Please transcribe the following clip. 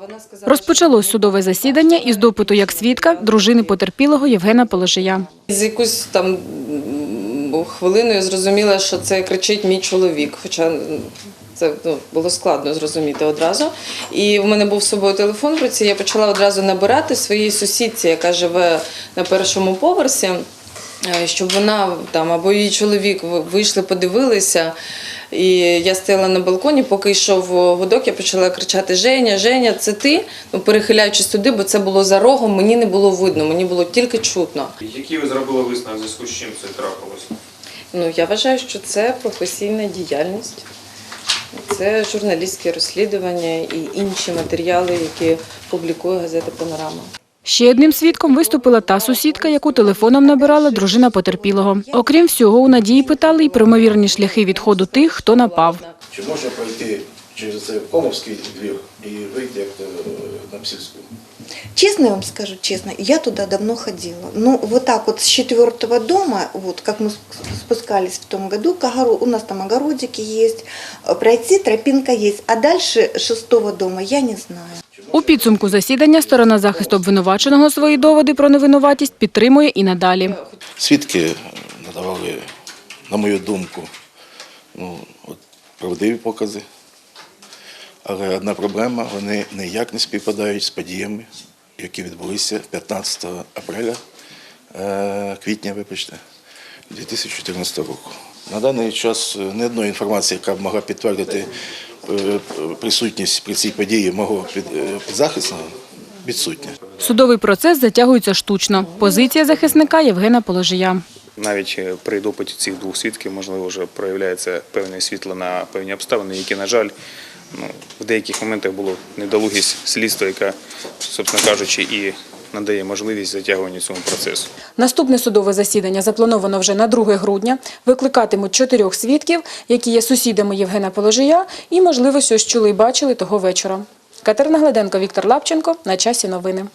Вона сказала, Розпочалось судове засідання із допиту як свідка дружини потерпілого Євгена Положия. З якусь там я зрозуміла, що це кричить мій чоловік, хоча це ну, було складно зрозуміти одразу. І в мене був з собою телефон в руці, я почала одразу набирати своїй сусідці, яка живе на першому поверсі, е, щоб вона там або її чоловік ви- вийшли, подивилися. І я стояла на балконі, поки йшов гудок, я почала кричати: Женя, Женя, це ти? Ну, перехиляючись туди, бо це було за рогом, мені не було видно, мені було тільки чутно. Які ви зробили висновок зв'язку з чим це трапилось? Ну, я вважаю, що це професійна діяльність, це журналістське розслідування і інші матеріали, які публікує газета Панорама. Ще одним свідком виступила та сусідка, яку телефоном набирала дружина потерпілого. Окрім всього, у Надії питали й про ймовірні шляхи відходу тих, хто напав. Чи можна пройти через цей Комовський двір і вийти як е, на Псільську? Честно я вам скажу, честно, я туда давно ходила. Ну, вот так вот с четвертого дома, вот как мы спускались в том году, к у нас там огородики есть, э, пройти тропинка есть, а дальше шестого дома я не знаю. У підсумку засідання сторона захисту обвинуваченого свої доводи про невинуватість підтримує і надалі. Свідки надавали, на мою думку, ну, от, правдиві покази. Але одна проблема, вони ніяк не співпадають з подіями, які відбулися 15 апреля, е, квітня, вибачте, 2014 року. На даний час е, ні одної інформації, яка б могла підтвердити присутність при цій події мого під- е, підзахисного, відсутня. Судовий процес затягується штучно. Позиція захисника Євгена Положия. Навіть е, при допиті цих двох свідків, можливо, вже проявляється певне світло на певні обставини, які, на жаль, ну, в деяких моментах було недолугість слідства, яка, собственно кажучи, і надає можливість затягування цьому процесу. Наступне судове засідання заплановано вже на 2 грудня. Викликатимуть чотирьох свідків, які є сусідами Євгена Положия і, можливо, щось чули і бачили того вечора. Катерина Гледенко, Віктор Лапченко. На часі новини.